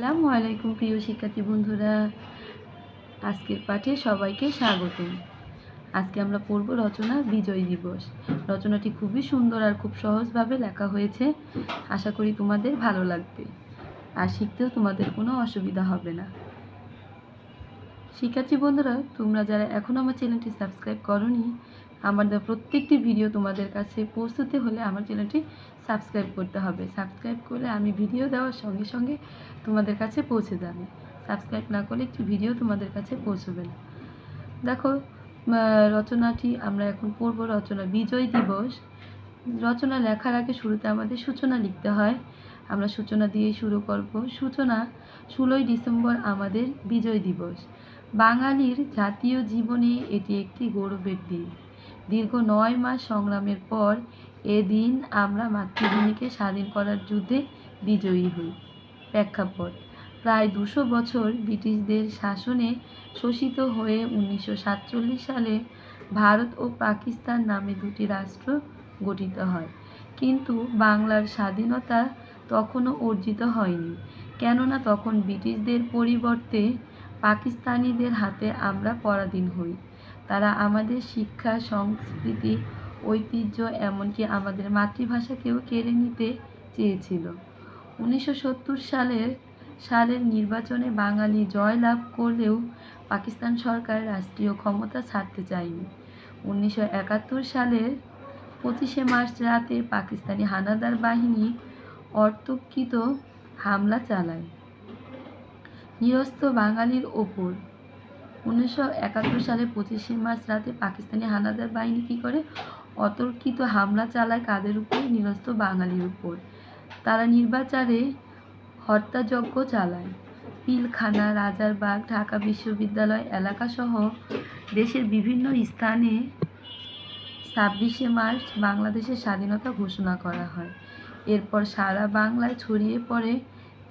আসসালামু আলাইকুম প্রিয় শিক্ষার্থী বন্ধুরা। আজকের পাঠে সবাইকে স্বাগত আজকে আমরা পড়ব রচনা বিজয় দিবস। রচনাটি খুবই সুন্দর আর খুব সহজভাবে লেখা হয়েছে। আশা করি তোমাদের ভালো লাগবে। আর শিখতেও তোমাদের কোনো অসুবিধা হবে না। শিক্ষার্থী বন্ধুরা, তোমরা যারা এখনও আমার চ্যানেলটি সাবস্ক্রাইব করনি আমার দেওয়া প্রত্যেকটি ভিডিও তোমাদের কাছে পৌঁছতে হলে আমার চ্যানেলটি সাবস্ক্রাইব করতে হবে। সাবস্ক্রাইব করলে আমি ভিডিও দেওয়ার সঙ্গে সঙ্গে তোমাদের কাছে পৌঁছে যাবে। সাবস্ক্রাইব না করলে একটি ভিডিও তোমাদের কাছে পৌঁছবে না। দেখো রচনাটি আমরা এখন পড়ব রচনা বিজয় দিবস। রচনা লেখার আগে শুরুতে আমাদের সূচনা লিখতে হয়। আমরা সূচনা দিয়ে শুরু করব। সূচনা ষোলোই ডিসেম্বর আমাদের বিজয় দিবস। বাঙালির জাতীয় জীবনে এটি একটি গৌরবের দিন। দীর্ঘ নয় মাস সংগ্রামের পর এদিন আমরা মাতৃভূমিকে স্বাধীন করার যুদ্ধে বিজয়ী হই। প্রেক্ষাপট, প্রায় দুশো বছর ব্রিটিশদের শাসনে শোষিত হয়ে উনিশশো সাতচল্লিশ সালে ভারত ও পাকিস্তান নামে দুটি রাষ্ট্র গঠিত হয়। কিন্তু বাংলার স্বাধীনতা তখনও অর্জিত হয়নি। কেননা তখন ব্রিটিশদের পরিবর্তে পাকিস্তানিদের হাতে আমরা পরাধীন হই। তারা আমাদের শিক্ষা, সংস্কৃতি, ঐতিহ্য এমনকি আমাদের মাতৃভাষাকেও কেড়ে নিতে চেয়েছিল। উনিশশো সত্তর সালের সালের নির্বাচনে বাঙালি জয়লাভ করলেও পাকিস্তান সরকার রাষ্ট্রীয় ক্ষমতা ছাড়তে চায়নি। উনিশশো একাত্তর সালের পঁচিশে মার্চ রাতে পাকিস্তানি হানাদার বাহিনী অর্তকিত হামলা চালায়। নিরস্ত বাঙালির ওপর। উনিশশো একাত্তর সালে পঁচিশে মার্চ রাতে পাকিস্তানি হানাদার বাহিনী কী করে? অতর্কিত হামলা চালায় কাদের উপর? নিরস্ত বাঙালির উপর। তারা নির্বাচারে হত্যাযজ্ঞ চালায়। পিলখানা রাজারবাগ ঢাকা বিশ্ববিদ্যালয় এলাকাসহ দেশের বিভিন্ন স্থানে ছাব্বিশে মার্চ বাংলাদেশের স্বাধীনতা ঘোষণা করা হয়। এরপর সারা বাংলায় ছড়িয়ে পড়ে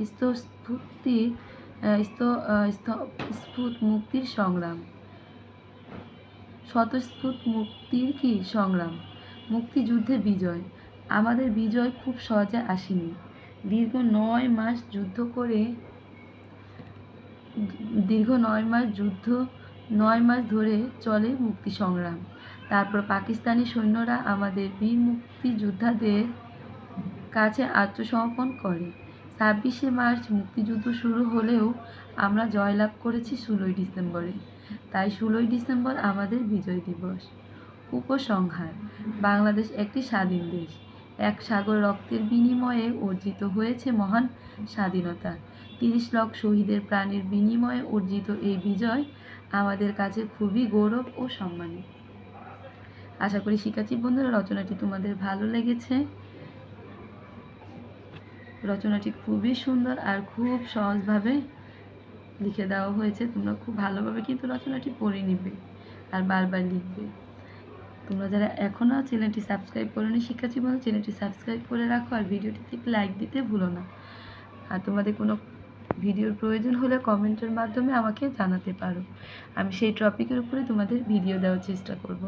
স্তস্ফূর্তি আহ, স্থ- আহ, স্থ- স্ফুট মুক্তির সংগ্রাম। স্বতঃস্ফূর্ত মুক্তির কি সংগ্রাম? মুক্তিযুদ্ধে বিজয়। আমাদের বিজয় খুব সহজে আসেনি। দীর্ঘ নয় মাস যুদ্ধ করে, দীর্ঘ নয় মাস যুদ্ধ, নয় মাস ধরে চলে মুক্তি সংগ্রাম। তারপর পাকিস্তানি সৈন্যরা আমাদের বীর মুক্তিযোদ্ধাদের কাছে আত্মসমর্পণ করে। ছাব্বিশে মার্চ মুক্তিযুদ্ধ শুরু হলেও আমরা জয়লাভ করেছি ষোলোই ডিসেম্বরে। তাই ষোলোই ডিসেম্বর আমাদের বিজয় দিবস। উপসংহার, বাংলাদেশ একটি স্বাধীন দেশ। এক সাগর রক্তের বিনিময়ে অর্জিত হয়েছে মহান স্বাধীনতা। তিরিশ লক্ষ শহীদের প্রাণের বিনিময়ে অর্জিত এই বিজয় আমাদের কাছে খুবই গৌরব ও সম্মানী আশা করি শিক্ষার্থী বন্ধুরা, রচনাটি তোমাদের ভালো লেগেছে। রচনাটি খুবই সুন্দর আর খুব সহজভাবে লিখে দেওয়া হয়েছে। তোমরা খুব ভালোভাবে কিন্তু রচনাটি পড়ে নিবে আর বারবার লিখবে। তোমরা যারা এখনও চ্যানেলটি সাবস্ক্রাইব করোনি, শিক্ষার্থী বন্ধু, চ্যানেলটি সাবস্ক্রাইব করে রাখো আর ভিডিওটিতে একটি লাইক দিতে ভুলো না। আর তোমাদের কোনো ভিডিওর প্রয়োজন হলে কমেন্টের মাধ্যমে আমাকে জানাতে পারো। আমি সেই টপিকের উপরে তোমাদের ভিডিও দেওয়ার চেষ্টা করব।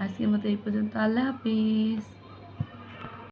আজকের মতো এই পর্যন্ত। আল্লাহ হাফিজ।